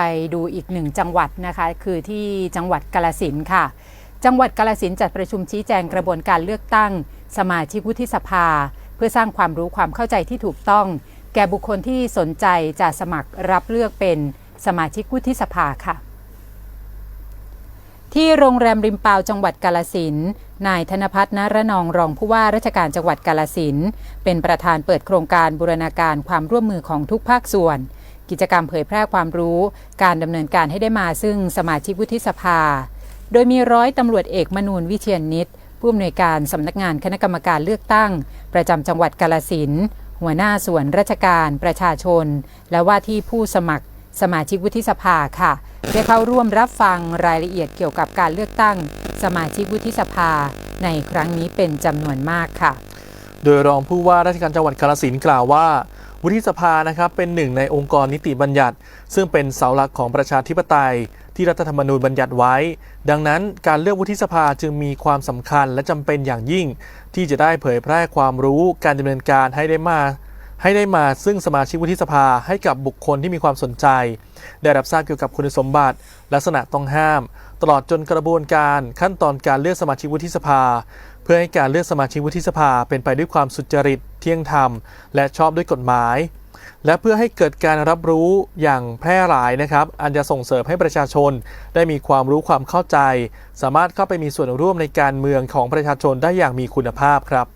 ไปดูอีกหนึ่งจังหวัดนะคะ คือที่จังหวัดกาลสินค่ะ จังหวัดกาลสินจัดประชุมชี้แจงกระบวนการเลือกตั้ง สมาชิกวุฒิสภา เพื่อสร้างความรู้ความเข้าใจที่ถูกต้อง แก่บุคคลที่สนใจจะสมัครรับเลือกเป็นสมาชิกวุฒิสภาค่ะ ที่โรงแรมริมปาวจังหวัดกาลสินนายธนพัฒน์นรนองรองผู้ว่าราชการจังหวัดกาลสินเป็นประธานเปิดโครงการบูรณาการความร่วมมือของทุกภาคส่วน กิจกรรมเผยแพร่ความรู้ การดำเนินการให้ได้มาซึ่งสมาชิกวุฒิสภา โดยมีร้อยตำรวจเอกมนูนวิเชียนนิตผู้อำนวยการสำนักงานคณะกรรมการเลือกตั้ง ประจำจังหวัดกาลสินหัวหน้าส่วนราชการประชาชน และว่าที่ผู้สมัครสมาชิกวุฒิสภาค่ะ ได้เข้าร่วมรับฟังรายละเอียดเกี่ยวกับการเลือกตั้ง สมาชิกวุฒิสภา ในครั้งนี้เป็นจำนวนมากค่ะ โดยรองผู้ว่าราชการจังหวัดกาฬสินกล่าวว่า วุฒิสภานะครับเป็นหนึ่งในองค์กรนิติบัญญัติ ซึ่งเป็นเสาหลักของประชาธิปไตย ที่รัฐธรรมนูญบัญญัติไว้ ดังนั้นการเลือกวุฒิสภาจึงมีความสำคัญและจำเป็นอย่างยิ่ง ที่จะได้เผยแพร่ความรู้การดำเนินการให้ได้มา ให้ได้มาซึ่งสมาชิกวุฒิสภาให้กับบุคคลที่มีความสนใจ ได้รับทราบเกี่ยวกับคุณสมบัติ ลักษณะต้องห้าม ตลอดจนกระบวนการขั้นตอนการเลือกสมาชิกวุฒิสภา เพื่อให้การเลือกสมาชิกวุฒิสภาเป็นไปด้วยความสุจริต เที่ยงธรรม และชอบด้วยกฎหมาย และเพื่อให้เกิดการรับรู้อย่างแพร่หลายนะครับ อันจะส่งเสริมให้ประชาชน ได้มีความรู้ความเข้าใจ สามารถเข้าไปมีส่วนร่วมในการเมืองของประชาชนได้อย่างมีคุณภาพครับ